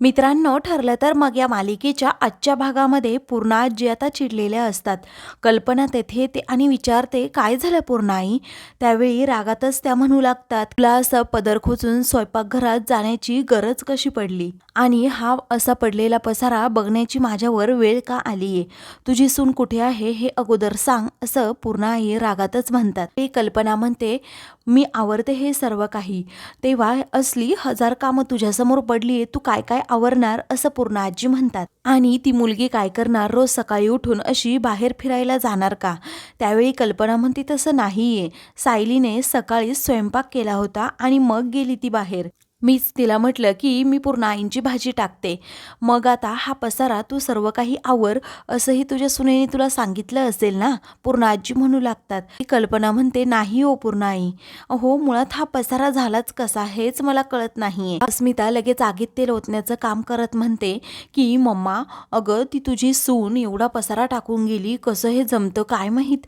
मित्रांनो ठरलं तर मग या मालिकेच्या आजच्या भागामध्ये पूर्णा आजी आता चिडलेल्या असतात. कल्पना तेथे येते आणि विचारते काय झालं पूर्णाई? त्यावेळी रागातच त्या म्हणू लागतात तुला असं पदर खोचून स्वयंपाकघरात जाण्याची गरज कशी पडली? आणि हा असा पडलेला पसारा बघण्याची माझ्यावर वेळ का आलीये? तुझी सून कुठे आहे हे अगोदर सांग असं पूर्णाई आई रागातच म्हणतात. ते कल्पना म्हणते मी आवरते हे सर्व काही. तेव्हा असली हजार कामं तुझ्यासमोर पडली तू काय काय आवरणार असं पूर्ण आजी म्हणतात. आणि ती मुलगी काय करणार रोज सकाळी उठून अशी बाहेर फिरायला जाणार का? त्यावेळी कल्पना म्हणते तसं नाहीये. सायलीने सकाळी स्वयंपाक केला होता आणि मग गेली ती बाहेर. मीच तिला म्हटलं की मी पूर्ण आईंची भाजी टाकते. मग आता हा पसारा तू सर्व काही आवर असंही तुझ्या सुनेने तुला सांगितलं असेल ना? पूर्ण आजी म्हणू लागतात. ती कल्पना म्हणते नाही हो पूर्ण आई. हो मुळात हा पसारा झालाच कसा? हेच मला कळत नाहीये. अस्मिता लगेच आगीत तेल ओतण्याचं काम करत म्हणते की मम्मा अगं ती तुझी सून एवढा पसारा टाकून गेली कसं हे जमतं काय माहीत?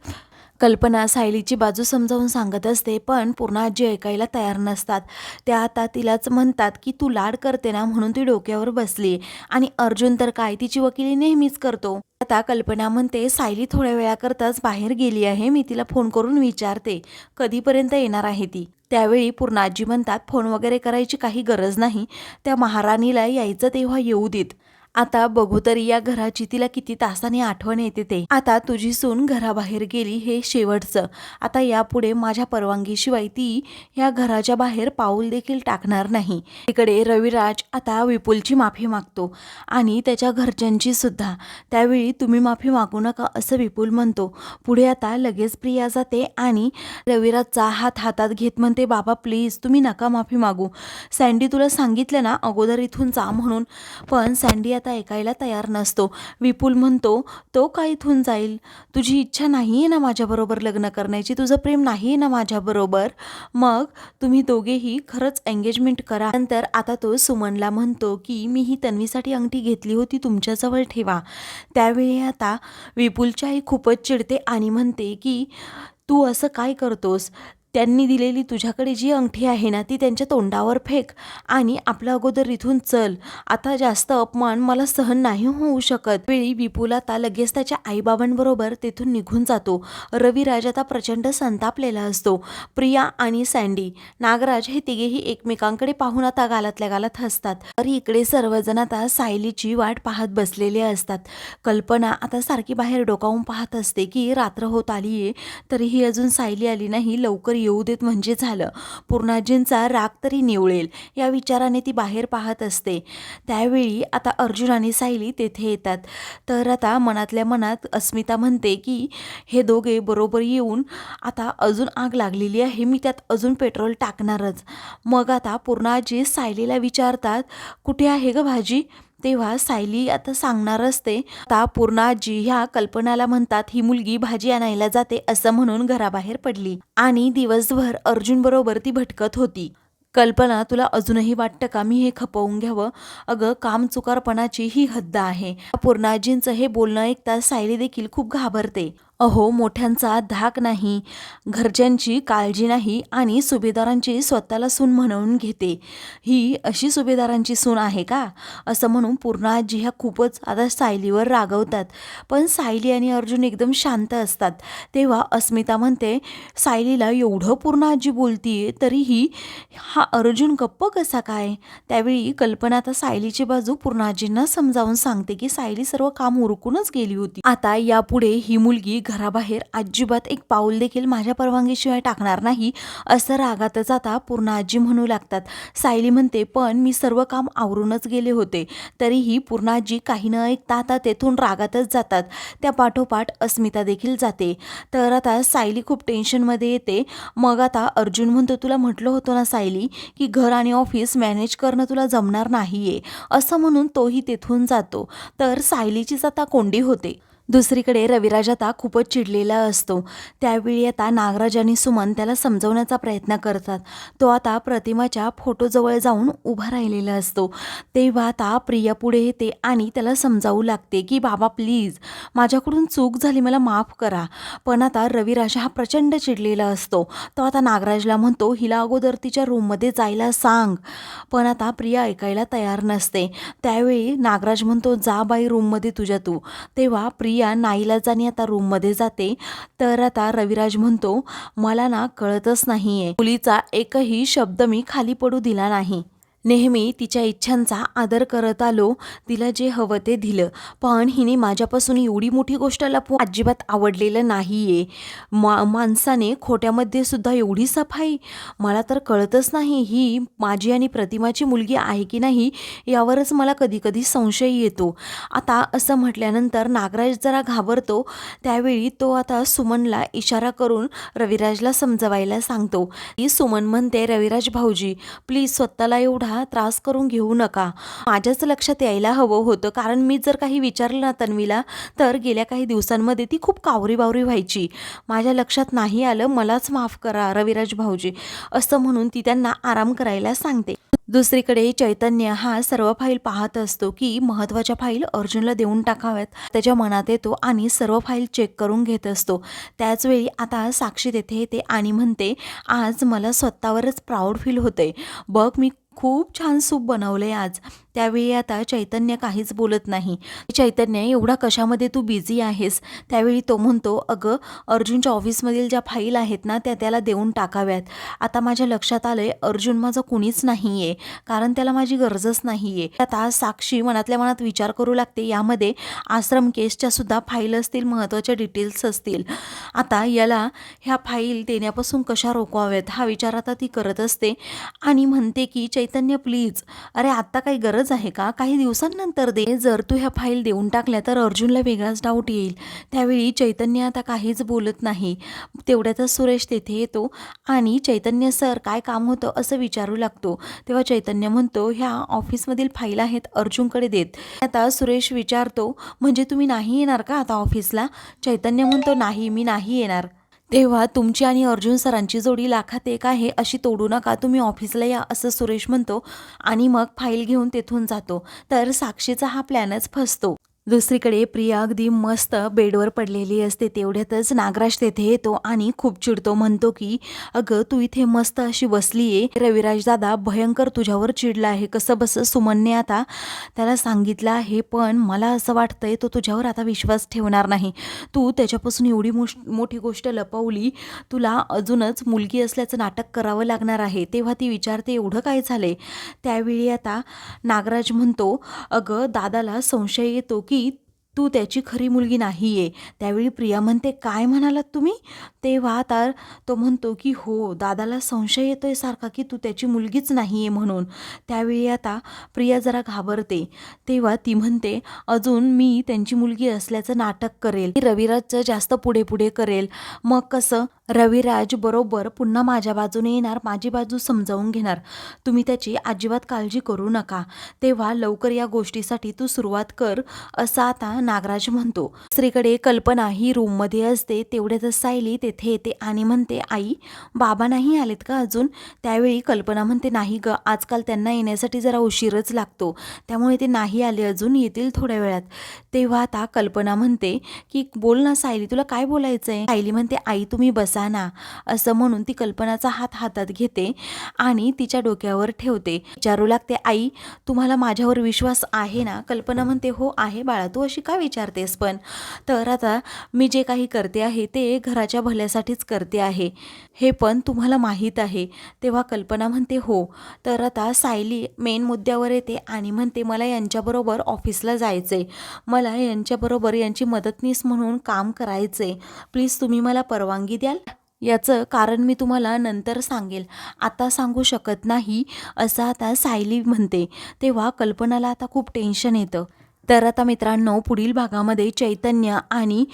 कल्पना सायलीची बाजू समजावून सांगत असते पण पूर्ण आजी ऐकायला तयार नसतात. त्या आता तिलाच म्हणतात की तू लाड करते ना म्हणून ती डोक्यावर बसली. आणि अर्जुन तर काय तिची वकिली नेहमीच करतो. आता कल्पना म्हणते सायली थोड्या वेळाकरताच बाहेर गेली आहे मी तिला फोन करून विचारते. कधीपर्यंत येणार आहे ती? त्यावेळी पूर्णाजी म्हणतात फोन वगैरे करायची काही गरज नाही. त्या महाराणीला यायचं तेव्हा येऊ देत. आता बघू तरी या घराची तिला किती तासाने आठवण येते ते. आता तुझी सून घराबाहेर गेली हे शेवटचं. आता यापुढे माझ्या परवानगीशिवाय ती या घराच्या बाहेर पाऊल देखील टाकणार नाही. इकडे रविराज आता विपुलची माफी मागतो आणि त्याच्या घरच्यांची सुद्धा. त्यावेळी तुम्ही माफी मागू नका असं विपुल म्हणतो. पुढे आता लगेच प्रिया जाते आणि रविराजचा हात हातात घेत म्हणते बाबा प्लीज तुम्ही नका माफी मागू. सँडी तुला सांगितलं ना अगोदर इथून जा म्हणून. पण सँडी आता ऐकायला तयार नसतो. विपुल म्हणतो तो का इथून जाईल? तुझी इच्छा नाही आहे ना माझ्याबरोबर लग्न करण्याची? तुझं प्रेम नाही आहे ना माझ्याबरोबर? मग तुम्ही दोघेही खरंच एंगेजमेंट करा. नंतर आता तो सुमनला म्हणतो की मी ही तन्वीसाठी अंगठी घेतली होती तुमच्याजवळ ठेवा. त्यावेळी आता विपुलची आई खूपच चिडते आणि म्हणते की तू असं काय करतोस? त्यांनी दिलेली तुझ्याकडे जी अंगठी आहे ना ती त्यांच्या तोंडावर फेक आणि आपल्या अगोदर इथून चल. आता जास्त अपमान मला सहन नाही होऊ शकत. वेळी विपुल आता लगेच त्याच्या आईबाबांबरोबर तेथून निघून जातो. रविराज आता प्रचंड संतापलेला असतो. प्रिया आणि सँडी नागराज हे तिघेही एकमेकांकडे पाहून आता गालातल्या गालात हसतात. तर इकडे सर्वजण आता सायलीची वाट पाहत बसलेले असतात. कल्पना आता सारखी बाहेर डोकावून पाहत असते की रात्र होत आलीये तरीही अजून सायली आली नाही लवकर येऊ देत म्हणजे झालं. पूर्णाजींचा राग तरी निवळेल या विचाराने ती बाहेर पाहत असते. त्यावेळी आता अर्जुन आणि सायली तेथे येतात. तर आता मनातल्या मनात अस्मिता म्हणते की हे दोघे बरोबर येऊन आता अजून आग लागलेली आहे मी त्यात अजून पेट्रोल टाकणारच. मग आता पूर्णाजी सायलीला विचारतात कुठे आहे ग भाजी? तेव्हा सायली आता सांगणार असते आता पूर्णाजी ह्या कल्पनाला म्हणतात ही मुलगी भाजी आणायला जाते असं म्हणून घराबाहेर पडली. आणि दिवसभर अर्जुन बरोबर ती भटकत होती. कल्पना तुला अजूनही वाटतं का मी हे खपवून घ्यावं? अगं काम चुकारपणाची ही हद्द आहे. पूर्णाजींचं हे बोलणं ऐकता सायली देखील खूप घाबरते. अहो मोठ्यांचा धाक नाही घरच्यांची काळजी नाही आणि सुभेदारांची स्वतःला सून म्हणून घेते. ही अशी सुभेदारांची सून आहे का? असं म्हणून पूर्ण आजी ह्या खूपच आता सायलीवर रागवतात. पण सायली आणि अर्जुन एकदम शांत असतात. तेव्हा अस्मिता म्हणते सायलीला एवढं पूर्ण आजी बोलतीये तरीही हा अर्जुन गप्प कसा काय? त्यावेळी कल्पना आता सायलीची बाजू पूर्णाजींना समजावून सांगते की सायली सर्व काम उरकूनच गेली होती. आता यापुढे ही मुलगी घराबाहेर अजिबात एक पाऊल देखील माझ्या परवानगीशिवाय टाकणार नाही असं रागातच आता पूर्ण आजी म्हणू लागतात. सायली म्हणते पण मी सर्व काम आवरूनच गेले होते. तरीही पूर्ण आजी काही न ऐकता आता तेथून रागातच जातात. त्या पाठोपाठ अस्मिता देखील जाते. तर आता सायली खूप टेन्शनमध्ये येते. मग आता अर्जुन म्हणतो तुला म्हटलं होतं ना सायली की घर आणि ऑफिस मॅनेज करणं तुला जमणार नाहीये. असं म्हणून तोही तेथून जातो. तर सायलीचीच आता कोंडी होते. दुसरीकडे रविराज आता खूपच चिडलेला असतो. त्यावेळी आता नागराज आणि सुमन त्याला समजवण्याचा प्रयत्न करतात. तो आता प्रतिमाच्या फोटोजवळ जाऊन उभा राहिलेला असतो. तेव्हा आता प्रिया पुढे येते आणि त्याला समजावू लागते की बाबा प्लीज माझ्याकडून चूक झाली मला माफ करा. पण आता रविराज हा प्रचंड चिडलेला असतो. तो आता नागराजला म्हणतो हिला अगोदर तिच्या रूममध्ये जायला सांग. पण आता प्रिया ऐकायला तयार नसते. त्यावेळी नागराज म्हणतो जा बाई रूममध्ये तुझ्या तू. तेव्हा प्रिया नाईलाजाने आता रूममध्ये जाते. तर आता रविराज म्हणतो मला ना कळतच नाहीये. मुलीचा एकही शब्द मी खाली पडू दिला नाही. नेहमी तिच्या इच्छांचा आदर करत आलो तिला जे हवं ते दिलं. पण हिने माझ्यापासून एवढी मोठी गोष्ट लपवून अजिबात आवडलेलं नाही आहे मा माणसाने खोट्यामध्ये सुद्धा एवढी सफाई? मला तर कळतच नाही ही माझी आणि प्रतिमाची मुलगी आहे की नाही यावरच मला कधीकधी संशय येतो. आता असं म्हटल्यानंतर नागराज जरा घाबरतो. त्यावेळी तो आता सुमनला इशारा करून रविराजला समजवायला सांगतो. ती सुमन म्हणते रविराज भाऊजी प्लीज स्वतःला एवढा त्रास करून घेऊ नका. माझ्याच लक्षात यायला हवं होतं. कारण मी जर काही विचारलं ना तन्वीला तर गेल्या काही दिवसांमध्ये ती खूप कावरी बावरी व्हायची. माझ्या लक्षात नाही आलं मलाच माफ करा रविराज भाऊजी. असं म्हणून ती त्यांना आराम करायला सांगते. दुसरीकडे चैतन्य हा सर्व फाईल पाहत असतो की महत्त्वाच्या फाईल अर्जुनला देऊन टाकाव्यात. त्याच्या मनात येतो आणि सर्व फाईल चेक करून घेत असतो. त्याचवेळी आता साक्षी तेथे येते आणि म्हणते आज मला स्वतःवरच प्राऊड फील होते बघ मी खूप छान सूप बनवले आज. त्यावेळी आता चैतन्य काहीच बोलत नाही. चैतन्य एवढा कशामध्ये तू बिझी आहेस? त्यावेळी तो म्हणतो अगं अर्जुनच्या ऑफिसमधील ज्या फाईल आहेत ना त्या त्याला देऊन टाकाव्यात. आता माझ्या लक्षात आलंय अर्जुन माझं कुणीच नाही आहे कारण त्याला माझी गरजच नाही आहे आता साक्षी मनातल्या मनात विचार करू लागते. यामध्ये आश्रम केसच्या सुद्धा फाईल असतील महत्त्वाच्या डिटेल्स असतील. आता याला ह्या फाईल देण्यापासून कशा रोखवाव्यात? हा विचार आता ती करत असते आणि म्हणते की चैतन्य प्लीज अरे आत्ता काही गरज आहे का? काही दिवसांनंतर दे. जर तू ह्या फाईल देऊन टाकल्या तर अर्जुनला वेगळाच डाऊट येईल. त्यावेळी चैतन्य आता काहीच बोलत नाही. तेवढ्यातच सुरेश तेथे येतो आणि चैतन्य सर काय काम होतं? असं विचारू लागतो. तेव्हा चैतन्य म्हणतो ह्या ऑफिसमधील फाईल आहेत अर्जुनकडे देत. आता सुरेश विचारतो म्हणजे तुम्ही नाही येणार का आता ऑफिसला? चैतन्य म्हणतो नाही मी नाही येणार. तेव्हा तुमची आणि अर्जुन सरांची जोडी लाखात एक आहे अशी तोडू नका. तुम्ही ऑफिसला या असं सुरेश म्हणतो आणि मग फाईल घेऊन तेथून जातो. तर साक्षीचा हा प्लॅनच फसतो. दुसरीकडे प्रिया अगदी मस्त बेडवर पडलेली असते तेवढ्यातच नागराज तेथे येतो आणि खूप चिडतो. म्हणतो की अगं तू इथे मस्त अशी बसली आहे रविराज दादा भयंकर तुझ्यावर चिडला आहे. कसं बसं? सुमनने आता त्याला सांगितलं आहे पण मला असं वाटतंय तो तुझ्यावर आता विश्वास ठेवणार नाही. तू त्याच्यापासून एवढी मोश मोठी गोष्ट लपवली. तुला अजूनच मुलगी असल्याचं नाटक करावं लागणार आहे. तेव्हा ती विचारते एवढं काय झालंय? त्यावेळी आता नागराज म्हणतो अगं दादाला संशय येतो की की तू त्याची खरी मुलगी नाही आहे त्यावेळी प्रिया म्हणते काय म्हणालात तुम्ही? तेव्हा तर तो म्हणतो की हो दादाला संशय येतो आहे सारखा की तू त्याची मुलगीच नाही आहे म्हणून. त्यावेळी आता प्रिया जरा घाबरते. तेव्हा ती म्हणते अजून मी त्यांची मुलगी असल्याचं नाटक करेल. रविराजचं जास्त पुढे पुढे करेल. मग कसं रविराज बरोबर पुन्हा माझ्या बाजूने येणार माझी बाजू समजावून घेणार. तुम्ही त्याची अजिबात काळजी करू नका. तेव्हा लवकर या गोष्टीसाठी तू सुरुवात कर असं आता नागराज म्हणतो. दुसरीकडे कल्पना ही रूममध्ये असते तेवढ्यातच सायली तेथे येते आणि म्हणते आई बाबा नाही आलेत का अजून? त्यावेळी कल्पना म्हणते नाही ग आजकाल त्यांना येण्यासाठी जरा उशीरच लागतो. त्यामुळे ते नाही आले अजून येतील थोड्या वेळात. तेव्हा आता कल्पना म्हणते की बोल ना सायली तुला काय बोलायचं आहे सायली म्हणते आई तुम्ही बसा ना असं म्हणून ती कल्पनाचा हात हातात घेते आणि तिच्या डोक्यावर ठेवते. विचारू लागते आई तुम्हाला माझ्यावर विश्वास आहे ना? कल्पना म्हणते हो आहे बाळा तू अशी का विचारतेस पण? तर आता मी जे काही करते आहे ते घराच्या भल्यासाठीच करते आहे. हे पण तुम्हाला माहीत आहे. तेव्हा कल्पना म्हणते हो. तर आता सायली मेन मुद्द्यावर येते आणि म्हणते मला यांच्याबरोबर ऑफिसला जायचे मला यांच्याबरोबर यांची मदतनीस म्हणून काम करायचे प्लीज तुम्ही मला परवानगी द्याल? याचं कारण मी तुम्हाला नंतर सांगेल. आता सांगू शकत नाही असं आता सायली म्हणते. तेव्हा कल्पनाला आता खूप टेन्शन येतं. तर आता मित्रांनो पुढील भागामध्ये चैतन्य आणि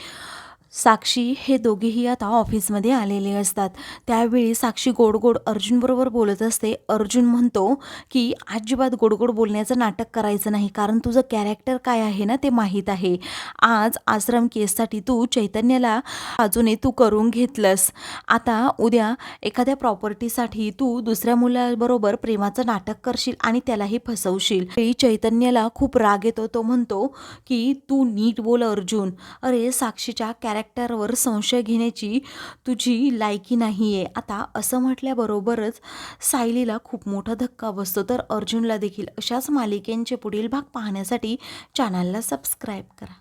साक्षी हे दोघेही आता ऑफिसमध्ये आलेले असतात. त्यावेळी साक्षी गोड गोड अर्जुनबरोबर बोलत असते. अर्जुन म्हणतो की अजिबात गोड गोड बोलण्याचं नाटक करायचं नाही. कारण तुझं कॅरेक्टर काय आहे ना ते माहीत आहे. आज आश्रम केससाठी तू चैतन्याला अजूनही तू करून घेतलंस. आता उद्या एखाद्या प्रॉपर्टीसाठी तू दुसऱ्या मुलाबरोबर प्रेमाचं नाटक करशील आणि त्यालाही फसवशील. चैतन्याला खूप राग येतो. तो म्हणतो की तू नीट बोल अर्जुन. अरे साक्षीच्या कॅरेक्टरवर संशय घेण्याची तुझी लायकी नाही आहे आता असं म्हटल्याबरोबरच सायलीला खूप मोठा धक्का बसतो. तर अर्जुनला देखील अशाच मालिकेंचे पुढील भाग पाहण्यासाठी चॅनलला सबस्क्राईब करा.